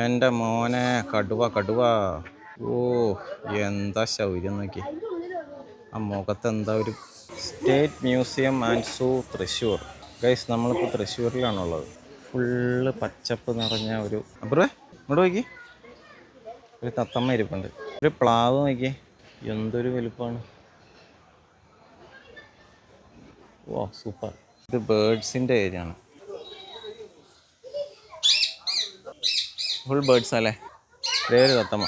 എന്റെ മോനെ കടുവ കടുവ. ഓ എന്താ ശൗര്യം നോക്കി. ആ മുഖത്ത് എന്താ ഒരു state museum and zoo Thrissur. Guys നമ്മളിപ്പോൾ തൃശ്ശൂരിലാണുള്ളത്. ഫുള്ള് പച്ചപ്പ് നിറഞ്ഞ ഒരു അപ്പുറേ ഇങ്ങോട്ട് നോക്കി. ഒരു തത്തമ്മ ഇരിപ്പുണ്ട്. ഒരു പ്ലാവ് നോക്കി. എന്തൊരു വലുപ്പമാണ് ഓ സൂപ്പർ. ഇത് ബേഡ്സിന്റെ ഏരിയ ആണ് ഫുൾ ബേർഡ്സ് അല്ലേ? പേര് ഒരു തത്തമ്മ.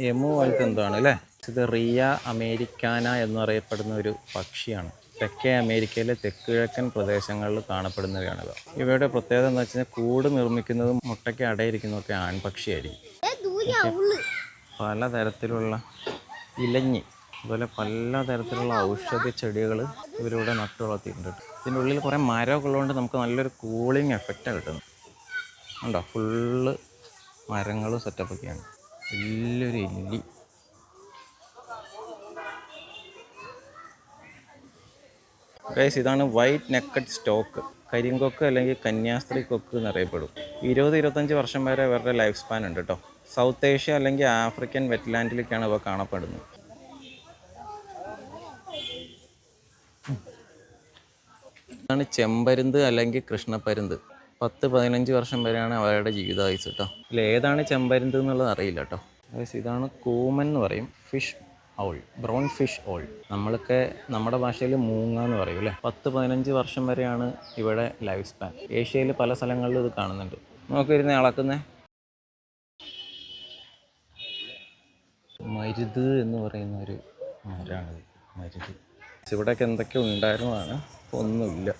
എമു പോലത്തെ എന്താണ് അല്ലേ? ഇത് റിയ അമേരിക്കാന എന്നറിയപ്പെടുന്ന ഒരു പക്ഷിയാണ്. തെക്കേ അമേരിക്കയിലെ തെക്കുകിഴക്കൻ പ്രദേശങ്ങളിൽ കാണപ്പെടുന്നവയാണിത്. ഇവയുടെ പ്രത്യേകത എന്ന് വെച്ചാൽ കൂട് നിർമ്മിക്കുന്നതും മുട്ടയ്ക്ക് അടയിരിക്കുന്നതൊക്കെ ആൺപക്ഷിയായിരിക്കും. പലതരത്തിലുള്ള ഇലഞ്ഞി. അതുപോലെ പല തരത്തിലുള്ള ഔഷധ ചെടികൾ ഇവരിവിടെ നട്ടു വളർത്തിയിട്ടുണ്ട് ഇതിന്റെ ഉള്ളിൽ കുറേ മരമൊക്കെ ഉള്ളതുകൊണ്ട് നമുക്ക് നല്ലൊരു കൂളിംഗ് എഫക്റ്റാണ് കിട്ടുന്നത്. ഉണ്ടോ ഫുള്ള് മരങ്ങളും സെറ്റപ്പൊക്കെയാണ് വലിയൊരു ഇല്ലി ഗൈസ് ഇതാണ് വൈറ്റ് നെക്കഡ് സ്റ്റോക്ക് കരിങ്കൊക്ക് അല്ലെങ്കിൽ കന്യാസ്ത്രീ കൊക്ക് എന്നറിയപ്പെടും. ഇരുപത് ഇരുപത്തഞ്ച് വർഷം വരെ ഇവരുടെ ലൈഫ് സ്പാൻ ഉണ്ട് കേട്ടോ. സൗത്ത് ഏഷ്യ അല്ലെങ്കിൽ ആഫ്രിക്കൻ വെറ്റ്ലാൻഡിലേക്കാണ് ഇവ കാണപ്പെടുന്നത്. ഇതാണ് ചെമ്പരുന്ത് അല്ലെങ്കിൽ കൃഷ്ണപ്പരുന്ത് പത്ത് പതിനഞ്ച് വർഷം വരെയാണ് അവരുടെ ജീവിതായുസ് കേട്ടോ ഇതിൽ ഏതാണ് ചെമ്പരുന്ത് എന്നുള്ളത് അറിയില്ല കേട്ടോ ഇതാണ് കൂമൻ എന്ന് പറയും. Fish owl brown fish owl നമ്മളൊക്കെ നമ്മുടെ ഭാഷയിൽ മൂങ്ങ എന്ന് പറയും അല്ലേ? പത്ത് പതിനഞ്ച് വർഷം വരെയാണ് ഇവിടെ ലൈഫ് സ്പാൻ ഏഷ്യയിൽ പല സ്ഥലങ്ങളിലും ഇത് കാണുന്നുണ്ട്. നോക്കിയിരുന്നേ അളക്കുന്നേ. മരുത് എന്ന് പറയുന്ന ഒരു മരാണിത് മരുത്. ഇവിടെയൊക്കെ എന്തൊക്കെ ഉണ്ടായിരുന്നതാണ് ഒന്നുമില്ല.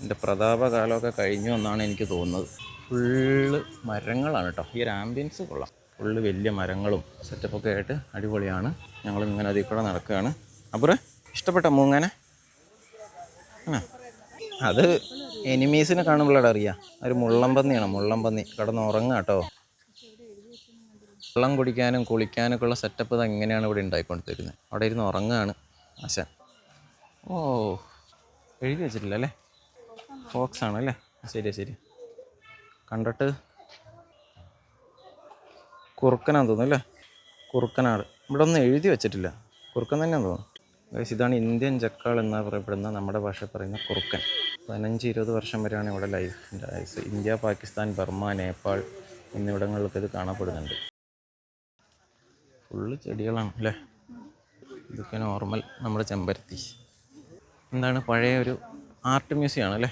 എന്റെ പ്രതാപകാലമൊക്കെ കഴിഞ്ഞു എന്നാണ് എനിക്ക് തോന്നുന്നത്. ഫുള്ള് മരങ്ങളാണ് കേട്ടോ. ഈ ഒരു ആംബിയൻസ് കൊള്ളാം. ഫുള്ള് വലിയ മരങ്ങളും സെറ്റപ്പൊക്കെ ആയിട്ട് അടിപൊളിയാണ്. ഞങ്ങൾ ഇങ്ങനെ അതിൽ കൂടെ നടക്കുകയാണ്. അപ്പുറേ ഇഷ്ടപ്പെട്ട മൂങ്ങനെ? അത് എനിമീസിനെ കാണുമ്പോഴാണ് അറിയാം. ഒരു മുള്ളംപന്നിയാണ്. മുള്ളംപന്നി. കിടന്ന് ഉറങ്ങുക കേട്ടോ. വെള്ളം കുടിക്കാനും കുളിക്കാനൊക്കെ ഉള്ള സെറ്റപ്പ് ഇത് എങ്ങനെയാണ് ഇവിടെ ഉണ്ടായിക്കൊണ്ടിരുന്നത് അവിടെ ഇരുന്ന് ഉറങ്ങുകയാണ് ആശാൻ. ഓ എഴുതി വെച്ചിട്ടില്ല അല്ലേ? ഫോക്സ് ആണ് അല്ലേ? ശരി ശരി കണ്ടിട്ട് കുറുക്കനാന്ന് തോന്നുന്നു അല്ലേ? കുറുക്കനാട് ഇവിടെ ഒന്നും എഴുതി വെച്ചിട്ടില്ല. കുറുക്കൻ തന്നെയാന്ന് തോന്നുന്നു. ഇതാണ് ഇന്ത്യൻ ജക്കാൾ എന്ന് പറയപ്പെടുന്ന നമ്മുടെ ഭാഷ പറയുന്ന കുറുക്കൻ. പതിനഞ്ച് ഇരുപത് വർഷം വരെയാണ് ഇവിടെ ലൈഫിന്റെ ആയുസ് ഇന്ത്യ പാകിസ്ഥാൻ ബർമ്മ നേപ്പാൾ എന്നിവിടങ്ങളിലൊക്കെ ഇത് കാണപ്പെടുന്നുണ്ട്. ഫുള്ള് ചെടികളാണ് അല്ലേ? ഇതൊക്കെ നോർമൽ നമ്മുടെ ചെമ്പരത്തി. എന്താണ് പഴയ ഒരു ആർട്ട് മ്യൂസിയം ആണ് അല്ലേ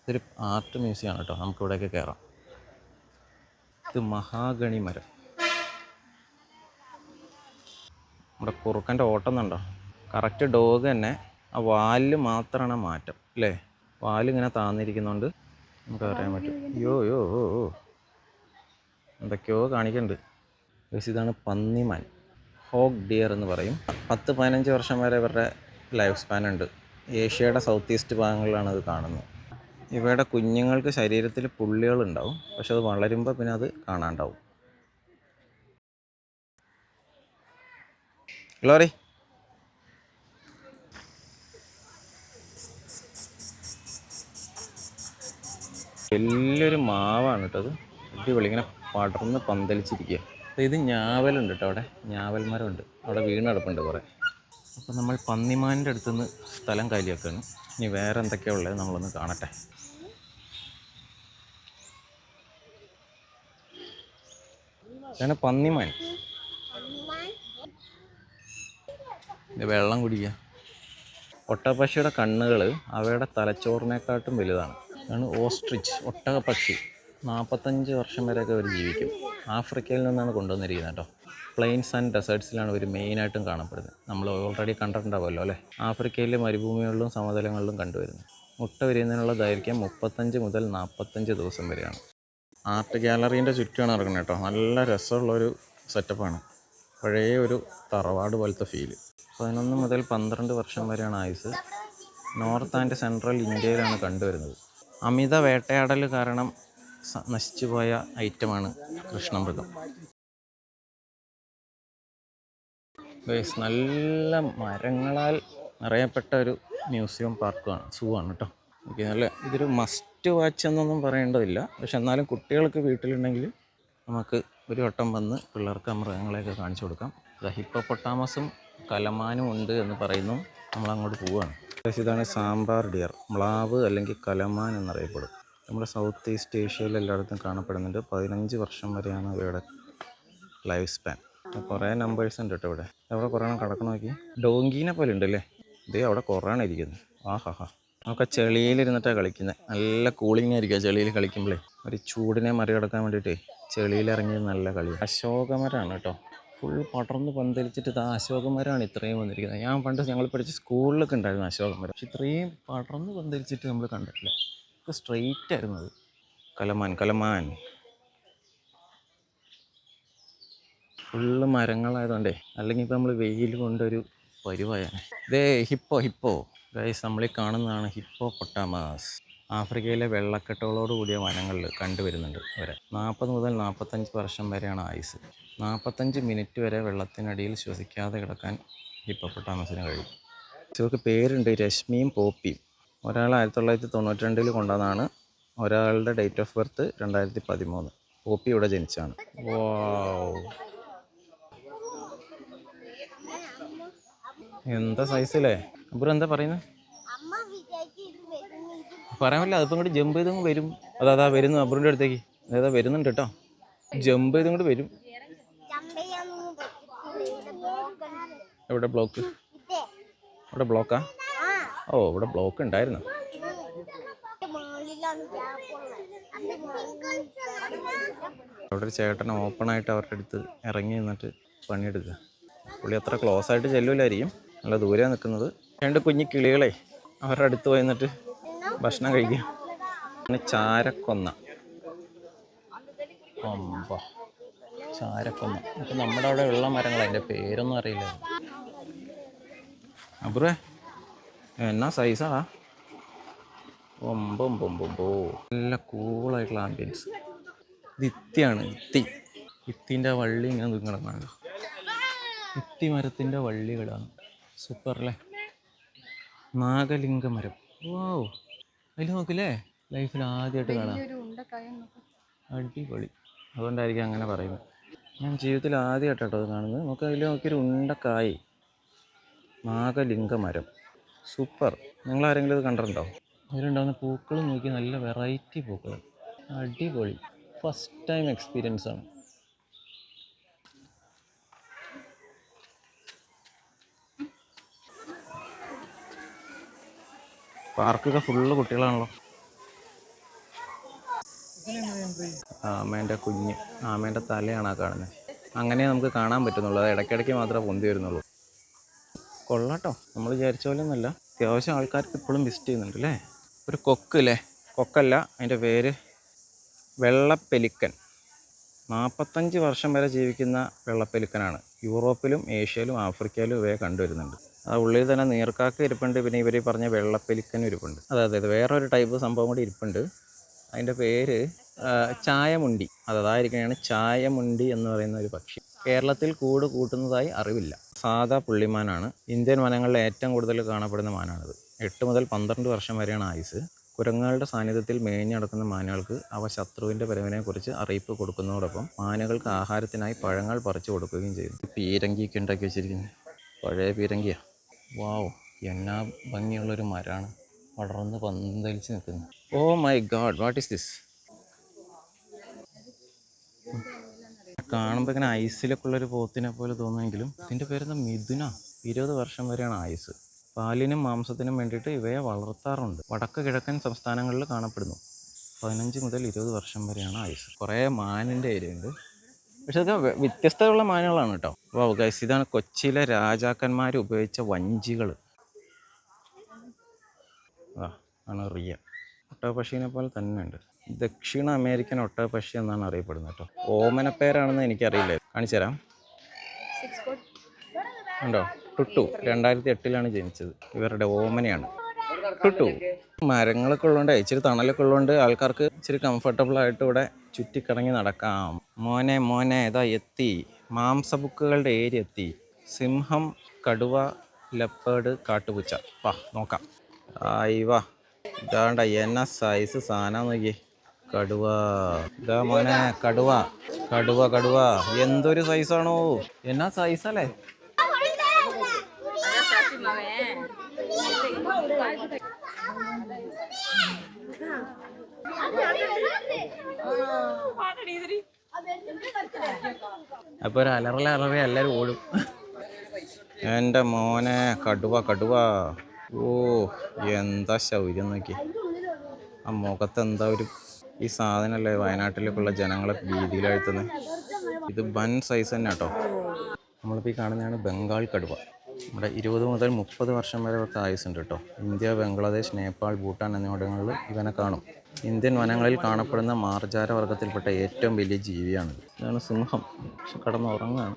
ഇതൊരു ആർട്ട് മ്യൂസിയം ആണ് കേട്ടോ. നമുക്ക് ഇവിടെയൊക്കെ കയറാം ഇത് മഹാഗണി മരം. നമ്മുടെ കുറുക്കന്റെ ഓട്ടം എന്നുണ്ടോ കറക്റ്റ് ഡോഗ് തന്നെ ആ വാലിൽ മാത്രമാണ് മാറ്റം അല്ലേ? വാലിങ്ങനെ താന്നിരിക്കുന്നതുകൊണ്ട് നമുക്ക് അറിയാൻ പറ്റും. യോ യോ ഓ ഓ എന്തൊക്കെയോ കാണിക്കുന്നുണ്ട് ബസ് ഇതാണ് പന്നിമാൻ. ഹോഗ് ഡിയർ എന്ന് പറയും. പത്ത് പതിനഞ്ച് വർഷം വരെ ഇവരുടെ ലൈഫ് സ്പാൻ ഉണ്ട്. ഏഷ്യയുടെ സൗത്ത് ഈസ്റ്റ് ഭാഗങ്ങളിലാണ് അത് കാണുന്നത്. ഇവയുടെ കുഞ്ഞുങ്ങൾക്ക് ശരീരത്തിൽ പുള്ളികളുണ്ടാവും പക്ഷെ അത് വളരുമ്പോൾ പിന്നെ അത് കാണാണ്ടാവും. ഗ്ലോറി വലിയൊരു മാവാണ് കേട്ടോ അത്. അടിപൊളി. ഇങ്ങനെ പടർന്ന് പന്തലിച്ചിരിക്കുക ഇത് ഞാവലുണ്ട് കേട്ടോ അവിടെ. ഞാവൽ മരമുണ്ട് അവിടെ വീണ് കിടപ്പുണ്ട് കുറേ. അപ്പോൾ നമ്മൾ പന്നിമാന്റെ അടുത്തുനിന്ന് സ്ഥലം കാലിയാക്കുകയാണ് ഇനി വേറെ എന്തൊക്കെയാണ് ഉള്ളത് നമ്മളൊന്ന് കാണട്ടെ. ഇതാണ് പന്നിമാൻ. വെള്ളം കുടിക്കുക. ഒട്ടകപ്പക്ഷിയുടെ കണ്ണുകൾ അവയുടെ തലച്ചോറിനെക്കാട്ടും വലുതാണ്. ആണ് ഓസ്ട്രിച്ച് ഒട്ടകപ്പക്ഷി. നാൽപ്പത്തഞ്ച് വർഷം വരെയൊക്കെ അവർ ജീവിക്കും. ആഫ്രിക്കയിൽ നിന്നാണ് കൊണ്ടുവന്നിരിക്കുന്നത് കേട്ടോ. പ്ലെയിൻസ് ആൻഡ് ഡെസേർട്സിലാണ് ഇവർ മെയിനായിട്ടും കാണപ്പെടുന്നത്. നമ്മൾ ഓൾറെഡി കണ്ടിട്ടുണ്ടാവുമല്ലോ അല്ലേ? ആഫ്രിക്കയിലെ മരുഭൂമികളിലും സമതലങ്ങളിലും കണ്ടുവരുന്നു. മുട്ട വിരിയുന്നതിനുള്ള ദൈർഘ്യം മുപ്പത്തഞ്ച് മുതൽ നാൽപ്പത്തഞ്ച് ദിവസം വരെയാണ്. ആർട്ട് ഗാലറീന്റെ ചുറ്റുമാണ് ഇറങ്ങുന്നത് കേട്ടോ. നല്ല രസമുള്ളൊരു സെറ്റപ്പാണ് പഴയ ഒരു തറവാട് പോലത്തെ ഫീൽ പതിനൊന്ന് മുതൽ പന്ത്രണ്ട് വർഷം വരെയാണ് ആയുസ്. നോർത്ത് ആൻഡ് സെൻട്രൽ ഇന്ത്യയിലാണ് കണ്ടുവരുന്നത്. അമിത വേട്ടയാടൽ കാരണം നശിച്ചുപോയ ഐറ്റമാണ് കൃഷ്ണമൃഗം. ഗൈസ് നല്ല മരങ്ങളാൽ നിറയപ്പെട്ട ഒരു മ്യൂസിയം പാർക്കുമാണ് സൂ ആണ് കേട്ടോ ഓക്കെ നല്ല ഇതൊരു മസ്റ്റ് വാച്ച് എന്നൊന്നും പറയേണ്ടതില്ല. പക്ഷെ എന്നാലും കുട്ടികൾക്ക് വീട്ടിലുണ്ടെങ്കിൽ നമുക്ക് ഒരു വട്ടം വന്ന് പിള്ളേർക്ക് മൃഗങ്ങളെയൊക്കെ കാണിച്ചു കൊടുക്കാം. ഹിപ്പോപ്പൊട്ടാമസും കലമാനും ഉണ്ട് എന്ന് പറയുന്നു. നമ്മളങ്ങോട്ട് പോവുകയാണ് ഇതാണ് സാമ്പാർ ഡിയർ. മ്ലാവ് അല്ലെങ്കിൽ കലമാൻ എന്നറിയപ്പെടും. നമ്മുടെ സൗത്ത് ഈസ്റ്റ് ഏഷ്യയിൽ എല്ലായിടത്തും കാണപ്പെടുന്നുണ്ട്. പതിനഞ്ച് വർഷം വരെയാണ് ഇവയുടെ ലൈഫ് സ്പാൻ കുറേ നമ്പേഴ്സ് ഉണ്ട് കേട്ടോ ഇവിടെ. അവിടെ കുറേ എണ്ണം കിടക്കണം നോക്കി. ഡോങ്കീനെ പോലെ ഉണ്ട് അല്ലേ ഇതേ അവിടെ കുറേ എണ്ണം ഇരിക്കുന്നു. ആഹാ ഹാ നമുക്ക് ചെളിയിലിരുന്നിട്ടാണ് കളിക്കുന്നത് നല്ല കൂളിംഗ് ആയിരിക്കും ചെളിയിൽ കളിക്കുമ്പോഴേ ഒരു ചൂടിനെ മറികടക്കാൻ വേണ്ടിയിട്ടേ ചെളിയിൽ ഇറങ്ങിയത് നല്ല കളി അശോകമരാണ് കേട്ടോ. ഫുൾ പടർന്ന് പന്തലിച്ചിട്ട് ഇത് ആ അശോകമരമാണ് ഇത്രയും വന്നിരിക്കുന്നത്. ഞാൻ പണ്ട് ഞങ്ങൾ പഠിച്ച സ്കൂളിലൊക്കെ ഉണ്ടായിരുന്നു അശോകമരം. പക്ഷെ ഇത്രയും പടർന്ന് പന്തലിച്ചിട്ട് നമ്മൾ കണ്ടിട്ടില്ല. ഒക്കെ സ്ട്രെയിറ്റ് ആയിരുന്നു അത്. കലമാൻ കലമാൻ. ഫുള്ള് മരങ്ങളായതുകൊണ്ടേ അല്ലെങ്കിൽ ഇപ്പം നമ്മൾ വെയിൽ കൊണ്ടൊരു പരുവായാണ്. ഇതേ ഹിപ്പോ ഹിപ്പോ. ഗൈസ് നമ്മളീ കാണുന്നതാണ് ഹിപ്പോ പൊട്ടാമാസ്. ആഫ്രിക്കയിലെ വെള്ളക്കെട്ടുകളോട് കൂടിയ വനങ്ങളിൽ കണ്ടുവരുന്നുണ്ട് വരെ നാൽപ്പത് മുതൽ നാൽപ്പത്തഞ്ച് വർഷം വരെയാണ് ആയുസ്. നാൽപ്പത്തഞ്ച് മിനിറ്റ് വരെ വെള്ളത്തിനടിയിൽ ശ്വസിക്കാതെ കിടക്കാൻ ഹിപ്പോ പൊട്ടാമസിന് കഴിയും. ഇവർക്ക് പേരുണ്ട് രശ്മിയും പോപ്പിയും. ഒരാൾ ആയിരത്തി തൊള്ളായിരത്തി തൊണ്ണൂറ്റി രണ്ടിൽ കൊണ്ടതാണ്. ഒരാളുടെ ഡേറ്റ് ഓഫ് ബർത്ത് രണ്ടായിരത്തി പതിമൂന്ന്. പോപ്പി ഇവിടെ ജനിച്ചാണ്. വാവ് എന്താ സൈസ് അല്ലേ അപ്പുറം എന്താ പറയുന്നത് പറയാൻ പറ്റില്ല അതിപ്പോൾ ഇങ്ങോട്ട് ജമ്പ് ചെയ്തും വരും. അതാ അതാ വരുന്നു അബ്രൂന്റെ അടുത്തേക്ക്. അതാ വരുന്നുണ്ട് കേട്ടോ. ജമ്പ് ചെയ്ത് ഇങ്ങോട്ട് വരും. എവിടെ ബ്ലോക്ക് ഇവിടെ ബ്ലോക്കാ ഓ ഇവിടെ ബ്ലോക്ക് ഉണ്ടായിരുന്നു. അവിടെ ഒരു ചേട്ടൻ ഓപ്പണായിട്ട് അവരുടെ അടുത്ത് ഇറങ്ങി നിന്നിട്ട് പണിയെടുക്കുക. പുള്ളി അത്ര ക്ലോസ് ആയിട്ട് ചെല്ലൂലായിരിക്കും. നല്ല ദൂരെ നിൽക്കുന്നത് രണ്ട് കുഞ്ഞു കിളികളെ അവരുടെ അടുത്ത് പോയി നിന്നിട്ട് ഭക്ഷണം കഴിക്കുക പിന്നെ ചാരക്കൊന്ന. ഒമ്പ ചാരക്കൊന്ന. അപ്പം നമ്മുടെ അവിടെ ഉള്ള മരങ്ങൾ അതിന്റെ പേരൊന്നും അറിയില്ല. അപ്പുറേ എന്നാ സൈസാടാ ഒമ്പം പൊമ്പോ നല്ല കൂളായിട്ടുള്ള ആംബിയൻസ് ഇത് ഇത്തിയാണ് ഇത്തി ഇത്തിന്റെ വള്ളി ഇങ്ങനെ കിടന്നാണ് ഇത്തി മരത്തിന്റെ വള്ളികളാണ്. സൂപ്പർ അല്ലേ നാഗലിംഗ മരം ഓ അതിൽ നോക്കില്ലേ ലൈഫിൽ ആദ്യമായിട്ട് കാണാം അടിപൊളി. അതുകൊണ്ടായിരിക്കും അങ്ങനെ പറയുന്നത്. ഞാൻ ജീവിതത്തിൽ ആദ്യമായിട്ടോ അത് കാണുന്നത്. നമുക്ക് അതിൽ നോക്കിയൊരു ഉണ്ടക്കായി. നാഗലിംഗ മരം സൂപ്പർ. നിങ്ങൾ ആരെങ്കിലും ഇത് കണ്ടിട്ടുണ്ടോ? അതിലുണ്ടാകുന്ന പൂക്കൾ നോക്കി നല്ല വെറൈറ്റി പൂക്കൾ അടിപൊളി. ഫസ്റ്റ് ടൈം എക്സ്പീരിയൻസ് ആണ് പാർക്കൊക്കെ ഫുള്ള് കുട്ടികളാണല്ലോ. ആമേന്റെ കുഞ്ഞ് ആമേന്റെ തലയാണ് ആ കാണുന്നത് അങ്ങനെ നമുക്ക് കാണാൻ പറ്റുന്നുള്ളൂ. അത് ഇടയ്ക്കിടയ്ക്ക് മാത്രമേ പൊന്തി വരുന്നുള്ളൂ. കൊള്ളാട്ടോ. നമ്മൾ വിചാരിച്ച പോലെ ഒന്നുമല്ല. അത്യാവശ്യം ആൾക്കാർക്ക് ഇപ്പോഴും വിസിറ്റ് ചെയ്യുന്നുണ്ട് അല്ലേ ഒരു കൊക്ക് അല്ലേ കൊക്കല്ല അതിന്റെ പേര് വെള്ളപ്പെലിക്കൻ. നാൽപ്പത്തഞ്ച് വർഷം വരെ ജീവിക്കുന്ന വെള്ളപ്പെലിക്കനാണ്. യൂറോപ്പിലും ഏഷ്യയിലും ആഫ്രിക്കയിലും ഇവയെ കണ്ടുവരുന്നുണ്ട്. ആ ഉള്ളിൽ തന്നെ നീർക്കാക്ക ഇരിപ്പുണ്ട് പിന്നെ ഇവർ പറഞ്ഞ വെള്ളപ്പെലിക്കനും ഇരിപ്പുണ്ട്. അതെ അതെ വേറൊരു ടൈപ്പ് സംഭവം കൂടി ഇരിപ്പുണ്ട്. അതിന്റെ പേര് ചായമുണ്ടി. അത് അതായിരിക്കണതാണ് ചായമുണ്ടി എന്ന് പറയുന്ന ഒരു പക്ഷി. കേരളത്തിൽ കൂട് കൂട്ടുന്നതായി അറിവില്ല. സാധാ പുള്ളിമാനാണ്. ഇന്ത്യൻ വനങ്ങളിൽ ഏറ്റവും കൂടുതൽ കാണപ്പെടുന്ന മാനാണിത്. എട്ട് മുതൽ പന്ത്രണ്ട് വർഷം വരെയാണ് ആയുസ്. കുരങ്ങുകളുടെ സാന്നിധ്യത്തിൽ മേഞ്ഞു നടക്കുന്ന മാനുകൾക്ക് അവ ശത്രുവിന്റെ വരവിനെക്കുറിച്ച് അറിയിപ്പ് കൊടുക്കുന്നതോടൊപ്പം മാനുകൾക്ക് ആഹാരത്തിനായി പഴങ്ങൾ പറിച്ചു കൊടുക്കുകയും ചെയ്യുന്നു. പീരങ്കിയൊക്കെ ഉണ്ടാക്കി വെച്ചിരിക്കുന്നു. പഴയ പീരങ്കിയാ. വാവ് എന്നാ ഭംഗിയുള്ളൊരു മരമാണ് വളർന്ന് പന്തലിച്ച് നിൽക്കുന്നത് ഓ my god what is this? കാണുമ്പോൾ ഇങ്ങനെ ഐസിലൊക്കെ ഉള്ളൊരു പോത്തിനെ പോലെ തോന്നുമെങ്കിലും ഇതിന്റെ പേരെന്താ? മിഥുന. ഇരുപത് വർഷം വരെയാണ് ആയുസ് പാലിനും മാംസത്തിനും വേണ്ടിയിട്ട് ഇവയെ വളർത്താറുണ്ട്. വടക്ക് കിഴക്കൻ സംസ്ഥാനങ്ങളിൽ കാണപ്പെടുന്നു. പതിനഞ്ച് മുതൽ ഇരുപത് വർഷം വരെയാണ് ആയുസ് കുറേ മാനിന്റെ ഏരിയ ഉണ്ട് പക്ഷെ ഇതൊക്കെ വ്യ- വ്യത്യസ്തമുള്ള മാനുകളാണ് കേട്ടോ. അപ്പോൾ ഗൈസ് ഇതാണ് കൊച്ചിയിലെ രാജാക്കന്മാർ ഉപയോഗിച്ച വഞ്ചികൾ ആണ് റിയ. ഒട്ടകപക്ഷീനെ പോലെ തന്നെ ഉണ്ട്. ദക്ഷിണ അമേരിക്കൻ ഒട്ടകപക്ഷി എന്നാണ് അറിയപ്പെടുന്നത് കേട്ടോ. ഓമനപ്പേരാണെന്ന് എനിക്കറിയില്ല. കാണിച്ചു തരാം. ഉണ്ടോ? ടുട്ടു രണ്ടായിരത്തി എട്ടിലാണ് ജനിച്ചത്. ഇവരുടെ ഓമനയാണ്. ടുട്ടു മരങ്ങളൊക്കെ ഉള്ളതുകൊണ്ട് ഇച്ചിരി തണലൊക്കെ ഉള്ളതുകൊണ്ട് ആൾക്കാർക്ക് ഇച്ചിരി കംഫർട്ടബിൾ ആയിട്ട് ഇവിടെ ചുറ്റിക്കറങ്ങി നടക്കാം. മോനെ മോനെ ഇതാ എത്തി. മാംസബുക്കുകളുടെ ഏരിയ എത്തി. സിംഹം കടുവ ലെപ്പേർഡ് കാട്ടുപൂച്ച. വാ നോക്കാം. ആയി വാ. ഇതാണ്ട എന്ന സൈസ് സാധനം നോക്കി കടുവ. ഇതാ മോനെ കടുവ. കടുവ കടുവ. എന്തൊരു സൈസാണോ എന്നാ സൈസല്ലേ അപ്പൊ ഒരു അലറല അലറി എല്ലാരും ഓടും. എന്റെ മോനെ കടുവ കടുവ. ഓ എന്താ ശൗര്യം നോക്കി. ആ മുഖത്ത് എന്താ ഒരു ഈ സാധനമല്ലേ വയനാട്ടിലേക്കുള്ള ജനങ്ങളെ ഭീതിയിലാഴ്ത്തുന്നത് ഇത് വൻ സൈസ് തന്നെ കേട്ടോ. നമ്മളിപ്പോൾ ഈ കാണുന്നതാണ് ബംഗാൾ കടുവ. നമ്മുടെ ഇരുപത് മുതൽ മുപ്പത് വർഷം വരെ ഒക്കെ ആയുസുണ്ട് കേട്ടോ. ഇന്ത്യ ബംഗ്ലാദേശ് നേപ്പാൾ ഭൂട്ടാൻ എന്നിവിടങ്ങളിൽ ഇവനെ കാണും. ഇന്ത്യൻ വനങ്ങളിൽ കാണപ്പെടുന്ന മാർജാര വർഗത്തിൽപ്പെട്ട ഏറ്റവും വലിയ ജീവിയാണ് ഇതാണ് സിംഹം. പക്ഷെ കടന്ന് ഉറങ്ങാണ്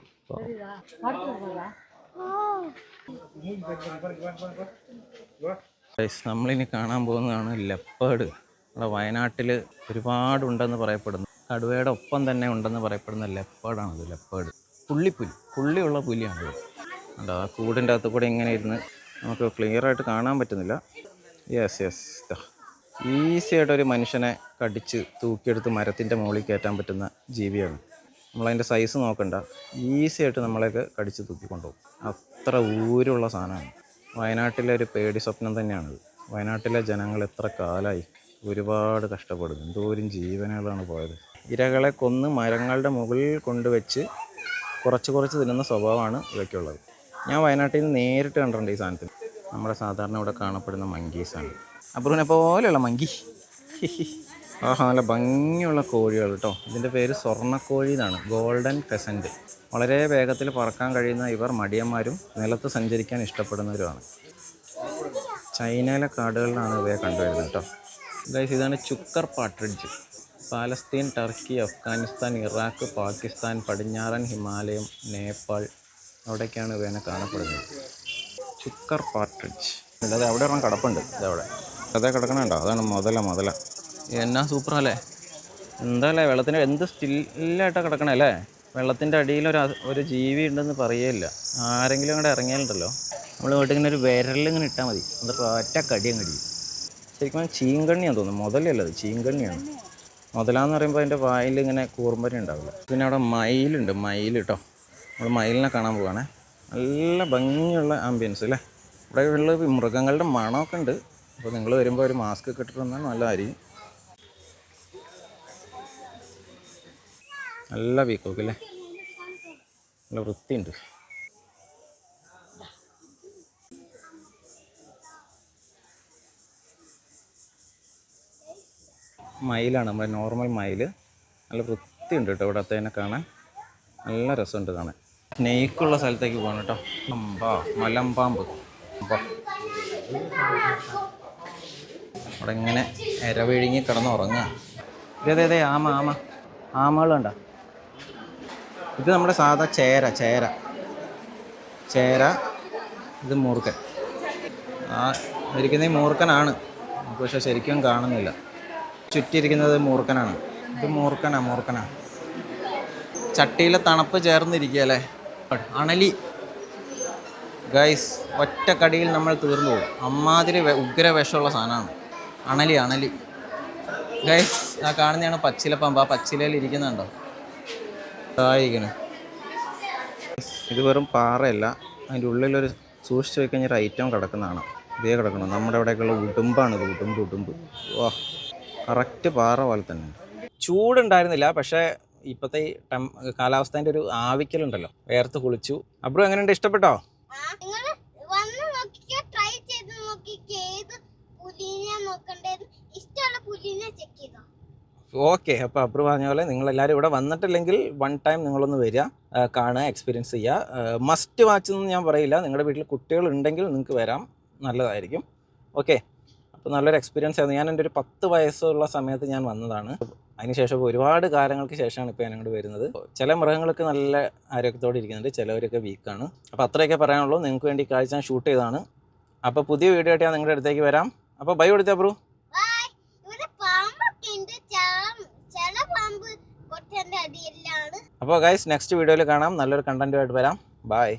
നമ്മളിനി കാണാൻ പോകുന്നതാണ് ലെപ്പേഡ് നമ്മുടെ വയനാട്ടിൽ ഒരുപാടുണ്ടെന്ന് പറയപ്പെടുന്നു. കടുവയുടെ ഒപ്പം തന്നെ ഉണ്ടെന്ന് പറയപ്പെടുന്ന ലെപ്പേർഡാണിത് ലെപ്പേഡ് പുള്ളിപ്പുലി. പുള്ളിയുള്ള പുലിയാണിത്. കണ്ടോ ആ കൂടിന്റെ അകത്ത് കൂടെ ഇങ്ങനെ ഇരുന്ന് നമുക്ക് ക്ലിയറായിട്ട് കാണാൻ പറ്റുന്നില്ല. യെസ് യെസ് ഈസി ആയിട്ട് ഒരു മനുഷ്യനെ കടിച്ച് തൂക്കിയെടുത്ത് മരത്തിന്റെ മുകളിൽ കയറ്റാൻ പറ്റുന്ന ജീവിയാണ്. നമ്മളതിന്റെ സൈസ് നോക്കണ്ട. ഈസി ആയിട്ട് നമ്മളെയൊക്കെ കടിച്ച് തൂക്കിക്കൊണ്ടുപോകും. അത്ര ഊരുള്ള സാധനമാണ്. വയനാട്ടിലെ ഒരു പേടി സ്വപ്നം തന്നെയാണിത്. വയനാട്ടിലെ ജനങ്ങൾ എത്ര കാലമായി ഒരുപാട് കഷ്ടപ്പെടുന്നു. എന്തോരം ജീവനുകളാണ് പോയത്. ഇരകളെ കൊന്ന് മരങ്ങളുടെ മുകളിൽ കൊണ്ടുവച്ച് കുറച്ച് കുറച്ച് തിന്നുന്ന സ്വഭാവമാണ് ഇവയ്ക്കുള്ളത്. ഞാൻ വയനാട്ടിൽ നിന്ന് നേരിട്ട് കണ്ടിട്ടുണ്ട് ഈ സാധനത്തിന്. നമ്മുടെ സാധാരണ ഇവിടെ കാണപ്പെടുന്ന മങ്കീസാണ് അപ്പുറനെ പോലെയുള്ള മങ്കി. ആഹാ നല്ല ഭംഗിയുള്ള കോഴികൾ കേട്ടോ ഇതിന്റെ പേര് സ്വർണക്കോഴി എന്നാണ്. ഗോൾഡൻ പെസന്റ് വളരെ വേഗത്തിൽ പറക്കാൻ കഴിയുന്ന ഇവർ മടിയന്മാരും നിലത്ത് സഞ്ചരിക്കാൻ ഇഷ്ടപ്പെടുന്നവരുമാണ്. ചൈനയിലെ കാടുകളിലാണ് ഇവയെ കണ്ടുവരുന്നത് കേട്ടോ ഗൈസ് ഇതാണ് chukar partridge. Palestine Turkey Afghanistan Iraq Pakistan പടിഞ്ഞാറൻ ഹിമാലയം നേപ്പാൾ അവിടേക്കാണ് ഇവനെ കാണപ്പെടുന്നത്. ചുക്കർ പാട്രിഡ്ജ്. അതെ അവിടെ ഒരെണ്ണം കടപ്പുണ്ട്. ഇതവിടെ. അതേ കിടക്കണുണ്ടോ? അതാണ് മുതല മുതല. എന്നാ സൂപ്പറല്ലേ? എന്താല്ലേ വെള്ളത്തിന്റെ എന്ത് സ്റ്റില്ലായിട്ടാണ് കിടക്കണേ അല്ലേ വെള്ളത്തിന്റെ അടിയിൽ ഒരു ഒരു ജീവി ഉണ്ടെന്ന് പറയേയില്ല. ആരെങ്കിലും അങ്ങോട്ട് ഇറങ്ങിയാലുണ്ടല്ലോ. നമ്മൾ വീട്ടിങ്ങനെ ഒരു വിരലിങ്ങനെ ഇട്ടാൽ മതി. എന്നിട്ട് ഒറ്റ കടിയും കടിയും ശരിക്കും ചീങ്കണ്ണിയാണ് തോന്നുന്നു. മുതലല്ല അത്? ചീങ്കണ്ണിയാണ്. മുതലാന്ന് പറയുമ്പോൾ അതിന്റെ വായിൽ ഇങ്ങനെ കൂർമ്പരി ഉണ്ടാവില്ല. പിന്നെ അവിടെ മയിലുണ്ട്. മയിൽ കേട്ടോ നമ്മൾ മയിലിനെ കാണാൻ പോവാണേ. നല്ല ഭംഗിയുള്ള ആംബിയൻസ് അല്ലേ ഇവിടെ ഉള്ള മൃഗങ്ങളുടെ മണമൊക്കെ ഉണ്ട്. അപ്പോൾ നിങ്ങൾ വരുമ്പോൾ ഒരു മാസ്ക് ഒക്കെ ഇട്ടിട്ട് വന്നാൽ നല്ലതായിരിക്കും. നല്ല വീക്കോക്ക് അല്ലേ? നല്ല വൃത്തിയുണ്ട്. മയിലാണ് നമ്മുടെ നോർമൽ മയിൽ. നല്ല വൃത്തിയുണ്ട് കേട്ടോ ഇവിടെ അത്തേനെ കാണാൻ. നല്ല രസമുണ്ട് കാണാൻ. നെയ്ക്കുള്ള സ്ഥലത്തേക്ക് പോകണം കേട്ടോ. മലമ്പാമ്പ്. അമ്പാ. അവിടെ ഇങ്ങനെ ഇരവിഴുങ്ങി കിടന്ന് ഉറങ്ങുക ഇതേ അതെ ആമ ആമ. ആമകളുണ്ടോ? ഇത് നമ്മുടെ സാധാ ചേര ചേര. ചേര ഇത് മൂർക്കൻ ആ ഇരിക്കുന്ന മൂർക്കനാണ് പക്ഷെ ശരിക്കും കാണുന്നില്ല. ചുറ്റിയിരിക്കുന്നത് മൂർക്കനാണ് ഇത് മൂർക്കനാ മൂർക്കനാ ചട്ടിയിലെ തണുപ്പ് ചേർന്നിരിക്കുക അല്ലേ? അണലി. ഗൈസ് ഒറ്റക്കടിയിൽ നമ്മൾ തീർന്നു പോകും. അമ്മാതിരി ഉഗ്ര വിഷമുള്ള സാധനമാണ്. അണലി അണലി. ഗൈസ് ആ കാണുന്നതാണ് പച്ചിലപ്പാമ്പ് ആ പച്ചിലയിൽ ഇരിക്കുന്നുണ്ടോ? ഇത് വെറും പാറയല്ല. അതിന്റെ ഉള്ളിലൊരു സൂക്ഷിച്ച് വെച്ച് കഴിഞ്ഞാൽ ഒരു ഐറ്റം കിടക്കുന്നതാണ് ഇതേ കിടക്കണം നമ്മുടെ അവിടെയൊക്കെയുള്ള ഉടുമ്പാണ് ഇത്. ഉടുമ്പ് ഉടുമ്പ്. വാ. കറക്റ്റ് പാറ പോലെ തന്നെ ചൂടുണ്ടായിരുന്നില്ല. പക്ഷേ ഇപ്പോഴത്തെ ഈ ടെം കാലാവസ്ഥേന്റെ ഒരു ആവിക്കലുണ്ടല്ലോ. വേർത്ത് കുളിച്ചു. അപ്പോഴും എങ്ങനെയുണ്ട്? ഇഷ്ടപ്പെട്ടോ? നിങ്ങൾ വന്ന് നോക്കിക്കോ. ട്രൈ ചെയ്ത് പുലിനെ ഇഷ്ടമുള്ള ചെക്ക് ഓക്കെ അപ്പോൾ അപ്രൂവ് പറഞ്ഞ പോലെ നിങ്ങളെല്ലാവരും ഇവിടെ വന്നിട്ടില്ലെങ്കിൽ വൺ ടൈം നിങ്ങളൊന്ന് വരിക കാണുക എക്സ്പീരിയൻസ് ചെയ്യുക. മസ്റ്റ് വാച്ച് എന്ന് ഞാൻ പറയില്ല. നിങ്ങളുടെ വീട്ടിൽ കുട്ടികളുണ്ടെങ്കിൽ നിങ്ങൾക്ക് വരാം. നല്ലതായിരിക്കും. ഓക്കെ അപ്പോൾ നല്ലൊരു എക്സ്പീരിയൻസ് ആയിരുന്നു. ഞാൻ എന്റെ ഒരു പത്ത് വയസ്സുള്ള സമയത്ത് ഞാൻ വന്നതാണ്. അതിനുശേഷം ഒരുപാട് കാലങ്ങൾക്ക് ശേഷമാണ് ഇപ്പോൾ ഞാൻ അങ്ങോട്ട് വരുന്നത്. ചില മൃഗങ്ങളൊക്കെ നല്ല ആരോഗ്യത്തോടെ ഇരിക്കുന്നുണ്ട്. ചിലവരൊക്കെ വീക്കാണ് അപ്പോൾ അത്രയൊക്കെ പറയാനുള്ളൂ. നിങ്ങൾക്ക് വേണ്ടി കാഴ്ച ഞാൻ ഷൂട്ട് ചെയ്തതാണ്. അപ്പോൾ പുതിയ വീഡിയോ ആയിട്ട് ഞാൻ നിങ്ങളുടെ അടുത്തേക്ക് വരാം. അപ്പോൾ ബൈ കൊടുത്താ ബ്രൂ അപ്പോൾ ഗൈസ് നെക്സ്റ്റ് വീഡിയോയിൽ കാണാം. നല്ലൊരു കണ്ടന്റുമായിട്ട് വരാം. ബൈ